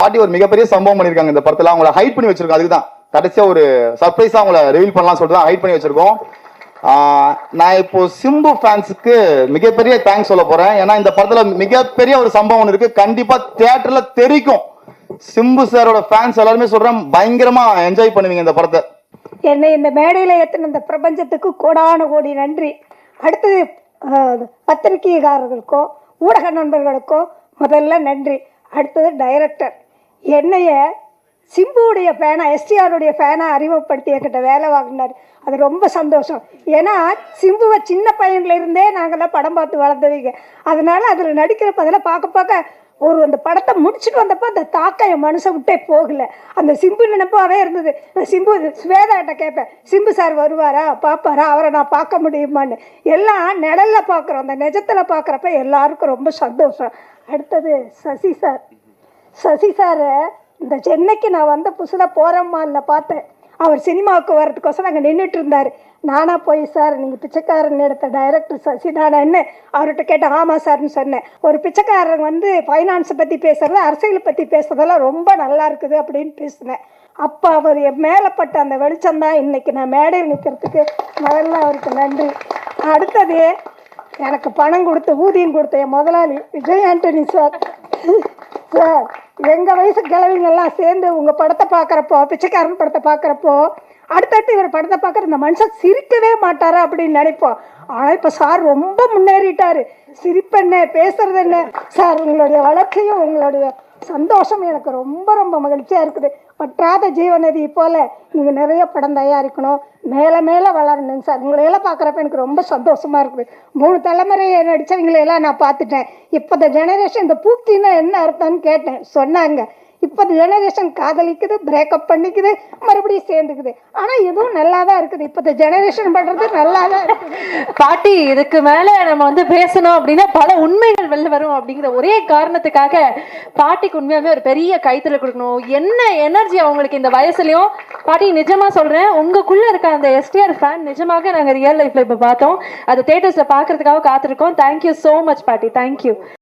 பாட்டி ஒரு மிகப்பெரிய சம்பவம் பண்ணிருக்காங்க இந்த படத்துல அவங்கள ஹைட் பண்ணி வச்சிருக்கோம். அதுக்குதான் கடைசியா ஒரு சர்ப்ரைஸா அவங்கள ரிவீல் பண்ணலாம் சொல்லிட்டு தான் ஹைட் பண்ணி வச்சிருக்கோம். நான் இப்போ சிம்பு ஃபேன்ஸுக்கு மிகப்பெரிய தேங்க்ஸ் சொல்ல போறேன். ஏன்னா இந்த படத்துல மிகப்பெரிய ஒரு சம்பவம் ஒன்று இருக்கு. கண்டிப்பா தியேட்டர்ல தெரிக்கும். சிம்பு சாரோட ஃபேன்ஸ் எல்லாருமே சொல்றேன் பயங்கரமா என்ஜாய் பண்ணுவீங்க இந்த படத்தை. என்னை இந்த மேடையில் ஏற்றின இந்த பிரபஞ்சத்துக்கு கோடான கோடி நன்றி. அடுத்தது பத்திரிகைகாரர்களுக்கோ பத்திரிகைக்காரர்களுக்கோ ஊடக நண்பர்களுக்கோ முதல்ல நன்றி. அடுத்தது டைரக்டர் என்னைய சிம்புவுடைய ஃபேனா எஸ்டிஆருடைய ஃபேனை அறிமுகப்படுத்தி என்கிட்ட வேலை வாங்கினார். அது ரொம்ப சந்தோஷம். ஏன்னா சிம்புவை சின்ன பையன்ல இருந்தே நாங்கள்லாம் படம் பார்த்து வளர்ந்தவங்க. அதனால் அதில் நடிக்கிறப்ப அதெல்லாம் பார்க்க பார்க்க ஒரு அந்த படத்தை முடிச்சுட்டு வந்தப்போ அந்த தாக்கம் என் மனுஷை விட்டே போகல. அந்த சிம்பு நினைப்பாவே இருந்தது. நான் சிம்பு ஸ்வேதாட்ட கேட்பேன் சிம்பு சார் வருவாரா? பார்ப்பாரா? அவரை நான் பார்க்க முடியுமான்னு. எல்லாம் நிழலில் பார்க்குறோம். அந்த நிஜத்தில் பார்க்குறப்ப எல்லாருக்கும் ரொம்ப சந்தோஷம். அடுத்தது சசி சார். சசி சாரை இந்த சென்னைக்கு நான் வந்த புதுசில் போகிறம்மாவில் பார்த்தேன். அவர் சினிமாவுக்கு வர்றதுக்கோசரம் அங்கே நின்றுட்டு இருந்தார். நானாக போய் சார் நீங்கள் பிச்சைக்காரன் எடுத்த டைரக்டர் சசி நானா அவர்கிட்ட கேட்டேன். ஆமாம் சார்னு சொன்னேன். ஒரு பிச்சைக்காரன் வந்து ஃபைனான்ஸை பற்றி பேசுகிறது அரசியலை பற்றி பேசுகிறதெல்லாம் ரொம்ப நல்லா இருக்குது அப்படின்னு பேசினேன். அப்போ அவர் என் மேலே அந்த வெளிச்சம் தான் இன்னைக்கு நான் மேடையில் நிற்கிறதுக்கு முதல்ல அவருக்கு நன்றி. அடுத்தது எனக்கு பணம் கொடுத்து ஊதியம் கொடுத்த என் முதலாளி விஜய் ஆண்டனி சார். எங்கள் வயசு கிழவிங்கெல்லாம் சேர்ந்து உங்கள் படத்தை பார்க்குறப்போ பிச்சைக்காரன் படத்தை பார்க்குறப்போ அடுத்தடுத்து இவர் படத்தை பார்க்குற இந்த மனுஷன் சிரிக்கவே மாட்டாரா அப்படின்னு நினைப்போம். ஆனால் இப்போ சார் ரொம்ப முன்னேறிட்டார். சிரிப்பென்ன பேசுறது என்ன சார் உங்களுடைய வளர்ச்சியும் உங்களுடைய சந்தோஷம் எனக்கு ரொம்ப ரொம்ப மகிழ்ச்சியாக இருக்குது. பற்றாத ஜீவநதி போல் நீங்கள் நிறைய படம் தயாரிக்கணும். மேலே மேலே வளரணும் சார். உங்களையெல்லாம் பார்க்குறப்ப எனக்கு ரொம்ப சந்தோஷமாக இருக்குது. மூணு தலைமுறையை நடித்தவங்களையெல்லாம் நான் பார்த்துட்டேன். இப்போ இந்த ஜெனரேஷன் இந்த பூக்கின்னா என்ன அர்த்தம்னு கேட்டேன். சொன்னாங்க. இப்போ ஜெனரேஷன் காதலிக்குது பிரேக்கப் பண்ணிக்குது மறுபடியும் சேர்ந்துக்குது. ஆனால் இதுவும் நல்லா தான் இருக்குது. இப்போ இந்த ஜெனரேஷன் பண்ணுறது நல்லா தான் இருக்குது. பாட்டி இதுக்கு மேலே நம்ம வந்து பேசணும் அப்படின்னா பல உண்மைகள் வெளில வரும் அப்படிங்கிற ஒரே காரணத்துக்காக பாட்டிக்கு உண்மையாகவே ஒரு பெரிய கைத்தில் கொடுக்கணும். என்ன எனர்ஜி அவங்களுக்கு இந்த வயசுலையும்? பாட்டி நிஜமா சொல்கிறேன் உங்களுக்குள்ளே இருக்க அந்த எஸ்டிஆர் ஃபேன் நிஜமாக நாங்கள் ரியல் லைஃப்பில் இப்போ பார்த்தோம். அது தேட்டர்ஸில் பார்க்குறதுக்காக காத்திருக்கோம். தேங்க்யூ ஸோ மச் பாட்டி. Thank you